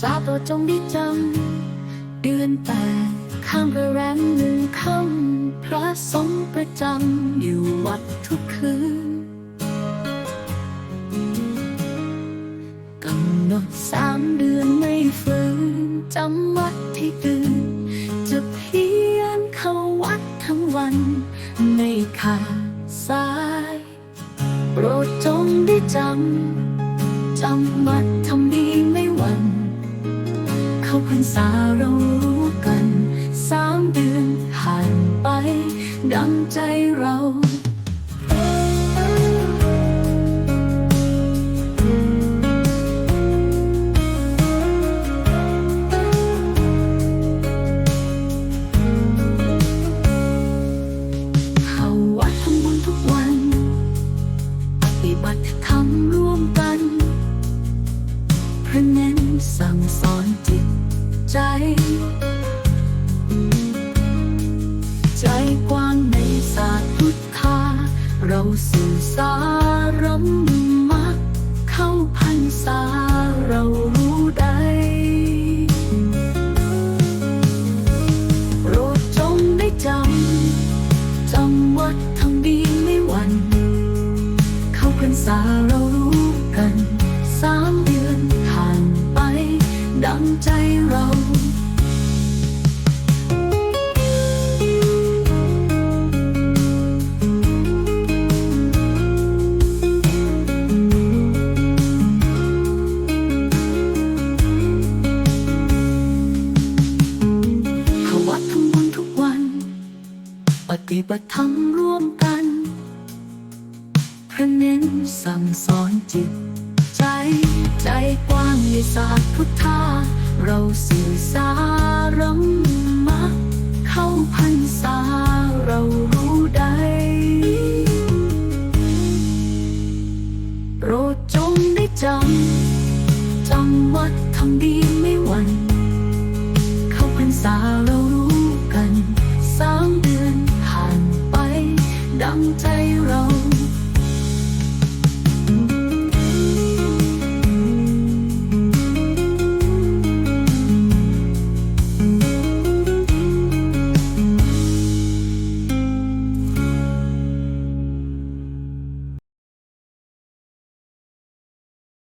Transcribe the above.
จงได้จำเดือนแปดข้ามพระแรมหนึ่งค่ำพระสงฆ์ประจำอยู่วัดทุกคืนกำหนดสามเดือนไม่ฝืนจำวัดที่ตื่นจะเพียรเข้าวัดทั้งวันไม่ขาดสาย โปรดจงได้จำจำวัดทำดีไม่หวัน เข้าพรรษาเรารู้กัน สามเดือนผ่านไป ดังใจเรา ใจ ใจกว้างในศาสตร์พุทธา เราสื่อสารำมักเข้าพรรษาเรารู้ได้โปรดจงได้จำจำวัดทำดีไม่หวันเข้าพรรษาเรารู้กันสามเดือนผ่านไป ดังใจเรา ฏิบัติธรรมร่วมกันพระเน้นสั่งสอนจิต ใจใจกว้างในศาสตร์พุทธา เราสื่อสารมักเข้าพรรษาเรารู้ได้โปรดจงได้จำจำวัดทำดีไม่หวันเข้าพรรษาเรา 在